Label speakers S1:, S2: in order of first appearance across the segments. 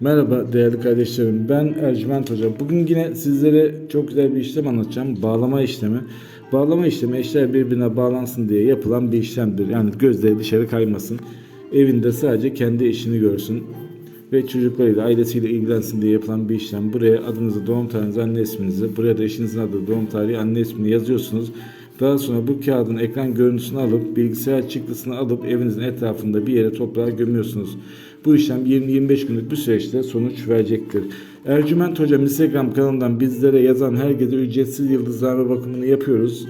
S1: Merhaba değerli kardeşlerim. Ben Ercüment Hoca. Bugün yine sizlere çok güzel bir işlem anlatacağım. Bağlama işlemi. Bağlama işlemi eşler birbirine bağlansın diye yapılan bir işlemdir. Yani gözleri dışarı kaymasın. Evinde sadece kendi işini görsün ve çocuklarıyla, ailesiyle ilgilensin diye yapılan bir işlem. Buraya adınızı, doğum tarihinizi, anne isminizi, buraya da eşinizin adı, doğum tarihi, anne ismini yazıyorsunuz. Daha sonra bu kağıdın ekran görüntüsünü alıp bilgisayar çıktısını alıp evinizin etrafında bir yere toprağa gömüyorsunuz. Bu işlem 20-25 günlük bir süreçte sonuç verecektir. Ercüment Hocam Instagram kanalından bizlere yazan herkese ücretsiz yıldızlama bakımını yapıyoruz.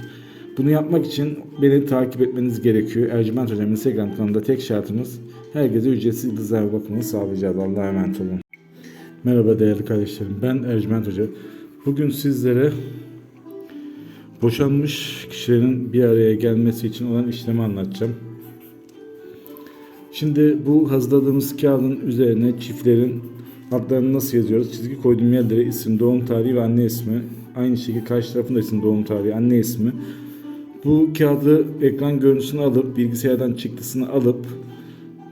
S1: Bunu yapmak için beni takip etmeniz gerekiyor. Ercüment Hocam Instagram kanalında tek şartımız herkese ücretsiz yıldızlama bakımını sağlayacağız. Allah'a emanet olun. Merhaba değerli kardeşlerim. Ben Ercüment Hoca. Bugün sizlere boşanmış kişilerin bir araya gelmesi için olan işlemi anlatacağım. Şimdi bu hazırladığımız kağıdın üzerine çiftlerin adlarını nasıl yazıyoruz? Çizgi koyduğum yerlere isim, doğum tarihi ve anne ismi. Aynı şekilde karşı tarafında isim, doğum tarihi, anne ismi. Bu kağıdı ekran görüntüsünü alıp bilgisayardan çıktısını alıp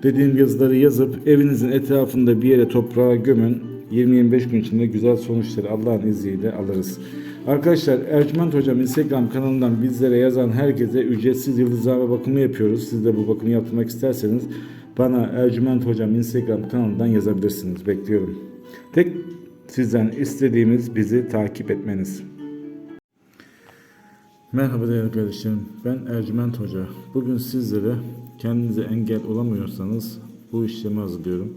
S1: dediğim yazıları yazıp evinizin etrafında bir yere toprağa gömün. 20-25 gün içinde güzel sonuçları Allah'ın izniyle alırız. Arkadaşlar Ercüment Hocam Instagram kanalından bizlere yazan herkese ücretsiz yıldızlama bakımı yapıyoruz. Siz de bu bakımı yaptırmak isterseniz bana Ercüment Hocam Instagram kanalından yazabilirsiniz. Bekliyorum. Tek sizden istediğimiz bizi takip etmeniz. Merhaba değerli kardeşlerim. Ben Ercüment Hoca. Bugün sizlere kendinize engel olamıyorsanız bu işlemi hazırlıyorum.